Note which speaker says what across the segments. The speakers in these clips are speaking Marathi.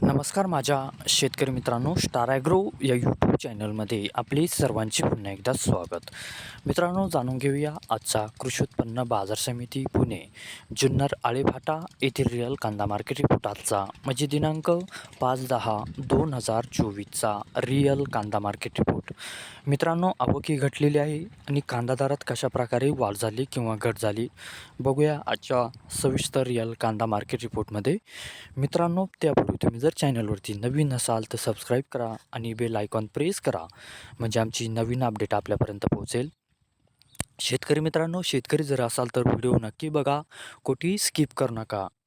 Speaker 1: नमस्कार माझ्या शेतकरी मित्रांनो स्टार ॲग्रो या यूट्यूब चॅनलमध्ये आपले सर्वांचे पुन्हा एकदा स्वागत. मित्रांनो जाणून घेऊया आजचा कृषी उत्पन्न बाजार समिती पुणे जुन्नर आळेभाटा येथील रिअल कांदा मार्केट रिपोर्ट आजचा म्हणजे दिनांक पाच दहा दोन हजार चोवीसचा रिअल कांदा मार्केट रिपोर्ट मित्रांनो आवकी घटलेली आहे आणि कांदा दरात कशा प्रकारे वाढ झाली किंवा घट झाली बघूया आजच्या सविस्तर रिअल कांदा मार्केट रिपोर्टमध्ये मित्रांनो त्यापूर्वी तुम्ही जर चॅनलवरती नवीन असाल तर सबस्क्राईब करा आणि बेल आयकॉन प्रेस करा. म्हणजे आमची नवीन अपडेट आपल्यापर्यंत पोहोचेल. शेतकरी मित्रांनो शेतकरी जर असाल तर व्हिडिओ नक्की बघा. कुठेही स्किप करू नका.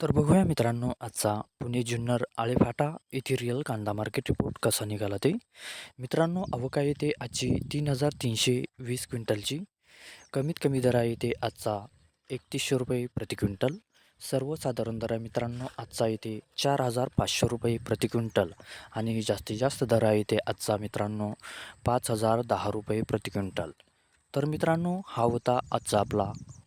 Speaker 1: तर बघूया मित्रांनो आजचा पुणे जुन्नर आळेफाटा येथे रिअल कांदा मार्केट रिपोर्ट कसा निघाला ते. मित्रांनो अवका येते आजची तीन हजार तीनशे वीस क्विंटलची. कमीत कमी दर आहे ते आजचा एकतीसशे रुपये प्रति क्विंटल. सर्वसाधारण दर आहे मित्रांनो आजचा येते चार हजार पाचशे रुपये प्रति क्विंटल. आणि जास्तीत जास्त दर आहे ते आजचा मित्रांनो पाच हजार दहा रुपये प्रति क्विंटल. तर मित्रांनो हा होता आजचा आपला